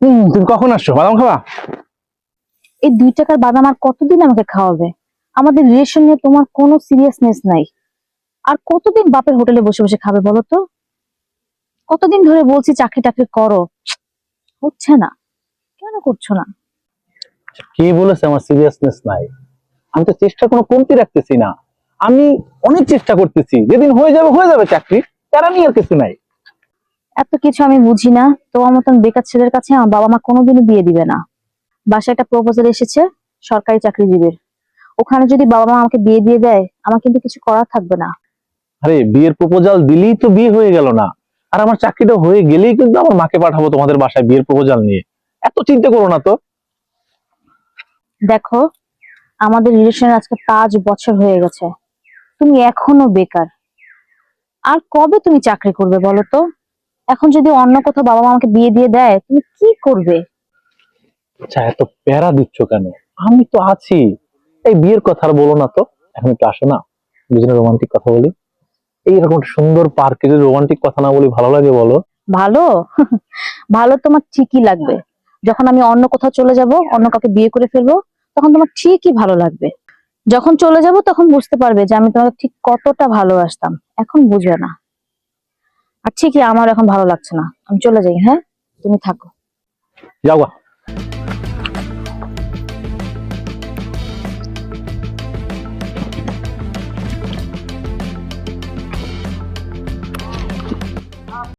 তুমি কখন আসছো? বাদাম খাবা? এই দুই টাকার বাদাম আর কতদিন আমাকে খাওয়াবে? আমাদের রিলেশন নিয়ে তোমার কোনো সিরিয়াসনেস নাই। আর কতদিন বাপের হোটেলে বসে বসে খাবে বলো তো? কতদিন ধরে বলছি চাকরি টাকরি করো? হচ্ছে না। কেন করছ না? কে বলেছে আমার সিরিয়াসনেস নাই? আমি তো চেষ্টা কোনো কমতি রাখতেছি না। আমি অনেক চেষ্টা করতেছি। যেদিন হয়ে যাবে হয়ে যাবে চাকরি। তারা নিয়ে আর কিছু নাই। এত কিছু আমি বুঝি না। তোমার মতন বেকার ছেলের কাছে আমার বাবা মা কোনোদিনও বিয়ে দিবে না। বাসায় একটা প্রপোজাল এসেছে সরকারি চাকরিজীবীর। ওখানে যদি বাবা মা আমাকে বিয়ে দিয়ে দেয় আমার কিন্তু কিছু করার থাকবে না। আরে বিয়ের প্রপোজাল দিলেই তো বিয়ে হয়ে গেল না। আর আমার চাকরিটা হয়ে গেলেই কিন্তু আমার মাকে পাঠাবো তোমাদের বাসায় বিয়ের প্রপোজাল নিয়ে। এত চিন্তা করো না তো। দেখো আমাদের রিলেশন আজকে পাঁচ বছর হয়ে গেছে। তুমি এখনও বেকার। আর কবে তুমি চাকরি করবে বলো তো? এখন যদি অন্য কোথাও বাবা মা আমাকে বিয়ে দিয়ে দেয় তুমি কি করবে? আচ্ছা এত প্যারা দিচ্ছ কেন? আমি তো আছি। এই বিয়ের কথা আর বলো না তো। এখন একটু আসো না। দুজনে রোমান্টিক কথা বলি। এইরকম সুন্দর পার্কে যদি রোমান্টিক কথা না বলি ভালো লাগে বলো। ভালো? ভালো তোমার ঠিকই লাগবে। যখন আমি অন্য কোথাও চলে যাব অন্য কাউকে বিয়ে করে ফেলব তখন তোমার ঠিকই ভালো লাগবে। যখন চলে যাব তখন বুঝতে পারবে যে আমি তোমাকে ঠিক কতটা ভালোবাসতাম। এখন বুঝবে না। আর ঠিকই আমার এখন ভালো লাগছে না। আমি চলে যাই হ্যাঁ? তুমি থাকো। যাও গা।